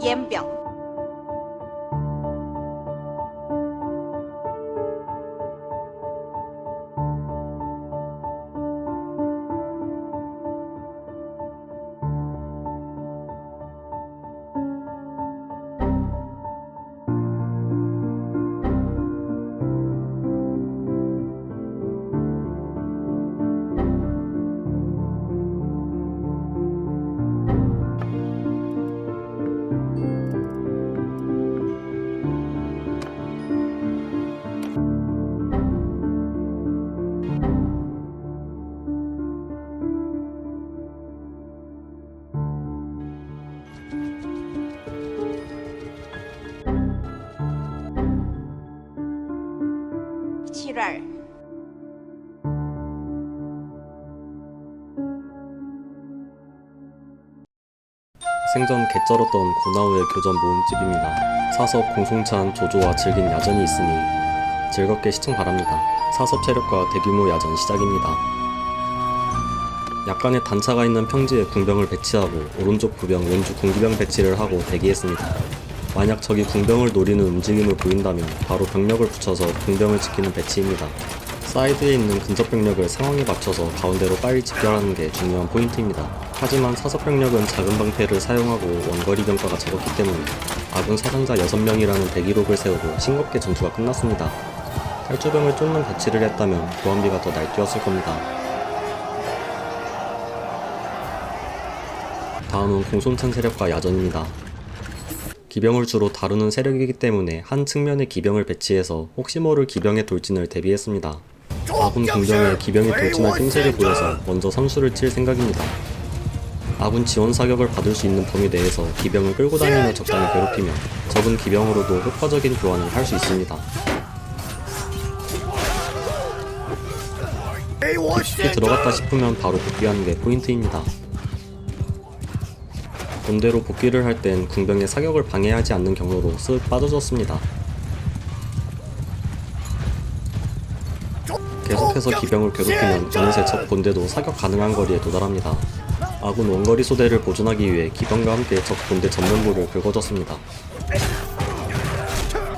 延병 생전 개쩔었던 고나우의 교전 모음집입니다. 사섭, 공송찬, 조조와 즐긴 야전이 있으니 즐겁게 시청 바랍니다. 사섭 체력과 대규모 야전 시작입니다. 약간의 단차가 있는 평지에 궁병을 배치하고 오른쪽 부병, 왼쪽 궁기병 배치를 하고 대기했습니다. 만약 적이 궁병을 노리는 움직임을 보인다면 바로 병력을 붙여서 궁병을 지키는 배치입니다. 사이드에 있는 근접 병력을 상황에 맞춰서 가운데로 빨리 집결하는 게 중요한 포인트입니다. 하지만 사섭 병력은 작은 방패를 사용하고 원거리 병가가 적었기 때문에 아군 사상자 6명이라는 대기록을 세우고 싱겁게 전투가 끝났습니다. 탈주병을 쫓는 배치를 했다면 보안비가 더 날뛰었을 겁니다. 다음은 공손찬 세력과 야전입니다. 기병을 주로 다루는 세력이기 때문에 한 측면에 기병을 배치해서 혹시 모를 기병의 돌진을 대비했습니다. 아군 공병에 기병이 돌진할 낌새를 보여서 먼저 선수를 칠 생각입니다. 아군 지원 사격을 받을 수 있는 범위 내에서 기병을 끌고 다니며 적당히 괴롭히며 적은 기병으로도 효과적인 교환을 할 수 있습니다. 깊게 들어갔다 싶으면 바로 복귀하는 게 포인트입니다. 본대로 복귀를 할 땐 궁병의 사격을 방해하지 않는 경로로 쓱 빠져줬습니다. 계속해서 기병을 괴롭히면 어느새 적 본대도 사격 가능한 거리에 도달합니다. 아군 원거리 소대를 보존하기 위해 기병과 함께 적 본대 전면부를 긁어줬습니다.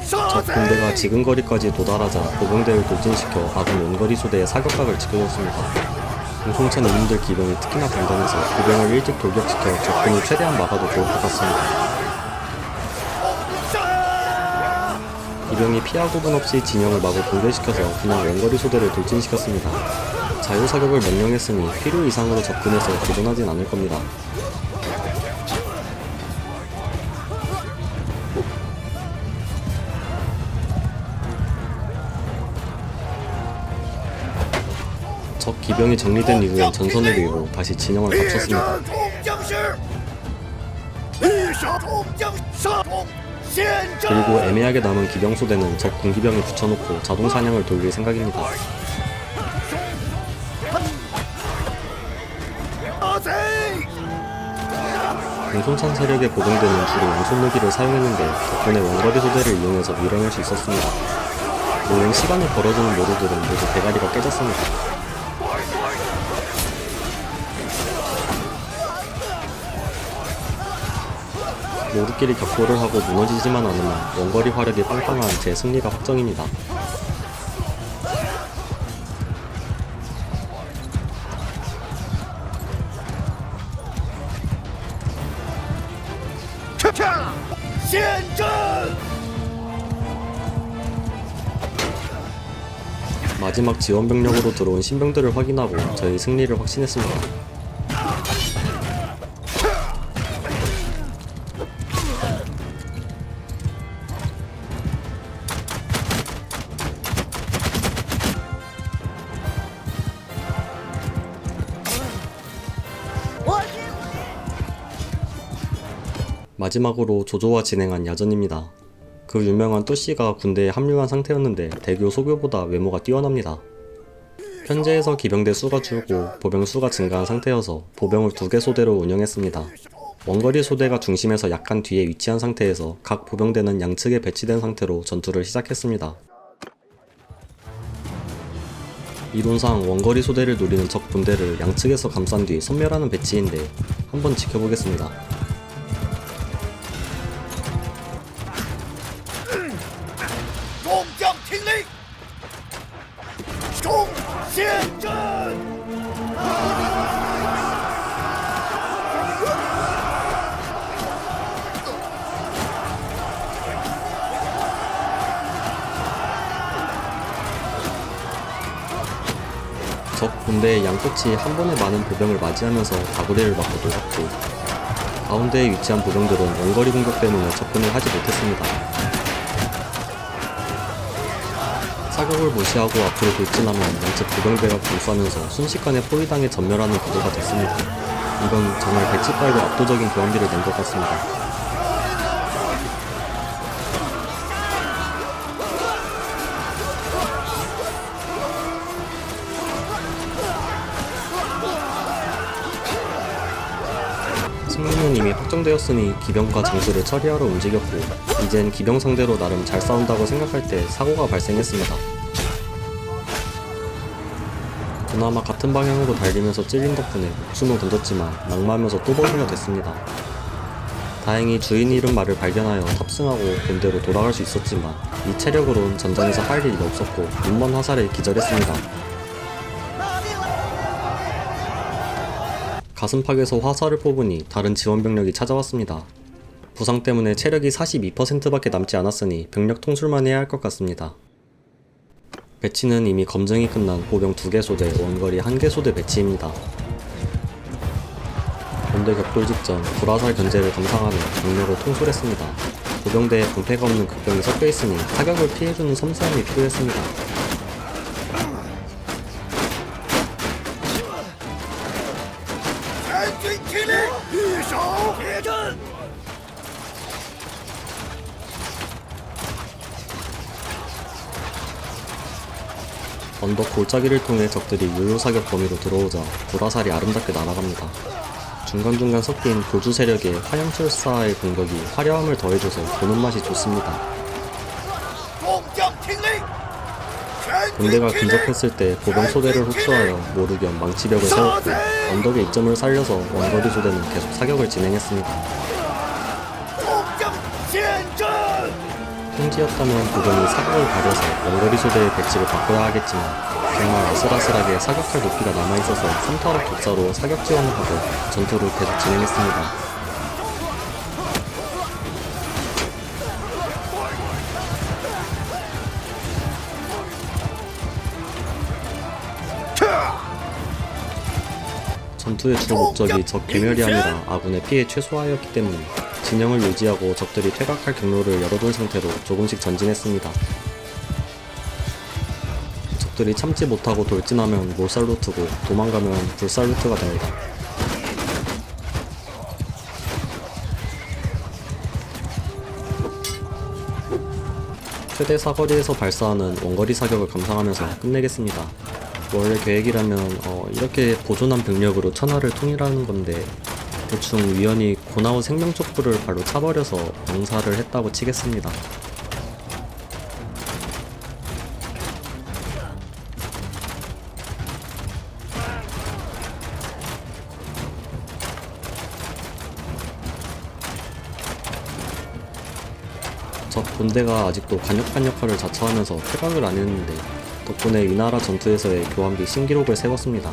적 본대가 지근 거리까지 도달하자 보병대를 돌진시켜 아군 원거리 소대의 사격각을 지켜줬습니다. 공송찬 인민들 기병이 특히나 단단해서 기병을 일찍 돌격시켜 적군이 최대한 막아도 좋을 것 같습니다. 기병이 피하 구분 없이 진영을 마구 붕괴시켜서 그냥 원거리 소대를 돌진시켰습니다. 자유사격을 명령했으니 필요 이상으로 접근해서 도전하진 않을 겁니다. 적 기병이 정리된 이후엔 전선을 이고 다시 진영을 갖췄습니다. 그리고 애매하게 남은 기병 소대는 적 군기병에 붙여놓고 자동 사냥을 돌릴 생각입니다. 공손찬 세력의 보병대는 주로 양손 무기를 사용했는데 덕분에 원거리 소대를 이용해서 밀어낼 수 있었습니다. 물론 시간이 벌어지는 모두들은 모두 대가리가 깨졌습니다. 모두끼리 격돌을 하고 무너지지만 않으면 원거리 화력이 빵빵한 제 승리가 확정입니다. 마지막 지원 병력으로 들어온 신병들을 확인하고 저희 승리를 확신했습니다. 마지막으로 조조와 진행한 야전입니다. 그 유명한 또씨가 군대에 합류한 상태였는데 대교 소교보다 외모가 뛰어납니다. 현재에서 기병대 수가 줄고 보병 수가 증가한 상태여서 보병을 두 개 소대로 운영했습니다. 원거리 소대가 중심에서 약간 뒤에 위치한 상태에서 각 보병대는 양측에 배치된 상태로 전투를 시작했습니다. 이론상 원거리 소대를 노리는 적 분대를 양측에서 감싼 뒤 섬멸하는 배치인데 한번 지켜보겠습니다. 종신전! 적 군대의 양끝이 한 번에 많은 보병을 맞이하면서 다구리를 맞고 돌았고 가운데에 위치한 보병들은 원거리 공격 때문에 접근을 하지 못했습니다. 사격을 무시하고 앞으로 돌진하면 양측 보병대가 공수하면서 순식간에 포위당해 전멸하는 구도가 됐습니다. 이건 정말 배치 빨고 압도적인 교환비를 낸 것 같습니다. 확정되었으니 기병과 장수를 처리하러 움직였고 이젠 기병 상대로 나름 잘 싸운다고 생각할 때 사고가 발생했습니다. 그나마 같은 방향으로 달리면서 찔린 덕분에 목숨을 건졌지만 낙마하면서 또 버리가 됐습니다. 다행히 주인이 이른 말을 발견하여 탑승하고 본대로 돌아갈 수 있었지만 이 체력으론 전장에서 할 일이 없었고 눈먼 화살에 기절했습니다. 가슴팍에서 화살을 뽑으니 다른 지원 병력이 찾아왔습니다. 부상 때문에 체력이 42%밖에 남지 않았으니 병력 통술만 해야 할 것 같습니다. 배치는 이미 검증이 끝난 보병 2개 소대, 원거리 1개 소대 배치입니다. 본대 격돌 직전 불화살 견제를 감상하며 병력을 통솔했습니다. 보병대에 방패가 없는 극병이 섞여 있으니 타격을 피해주는 섬세함이 필요했습니다. 언덕 골짜기를 통해 적들이 요요 사격 범위로 들어오자 불화살이 아름답게 날아갑니다. 중간중간 섞인 교주 세력의 화염철사의 공격이 화려함을 더해줘서 보는 맛이 좋습니다. 군대가 근접했을 때 보병 소대를 흡수하여 모르겸 망치벽을 세웠고 언덕의 이점을 살려서 원거리 소대는 계속 사격을 진행했습니다. 평지였다면 보병이 사격을 가려서 원거리 소대의 배치를 바꿔야 하겠지만 정말 아슬아슬하게 사격할 높이가 남아있어서 3타락 독사로 사격 지원을 하고 전투를 계속 진행했습니다. 전투의 주 목적이 적 괴멸이 아니라 아군의 피해 최소화였기 때문에 진영을 유지하고 적들이 퇴각할 경로를 열어둔 상태로 조금씩 전진했습니다. 적들이 참지 못하고 돌진하면 몰살로 트고 도망가면 불살로 트가 됩니다. 최대 사거리에서 발사하는 원거리 사격을 감상하면서 끝내겠습니다. 원래 계획이라면 어, 이렇게 보존한 병력으로 천하를 통일하는 건데 대충 위원이 고나온 생명 촛불을 발로 차버려서 병사를 했다고 치겠습니다. 적 본대가 아직도 간역한 역할을 자처하면서 퇴각을 안 했는데 덕분에 위나라 전투에서의 교환비 신기록을 세웠습니다.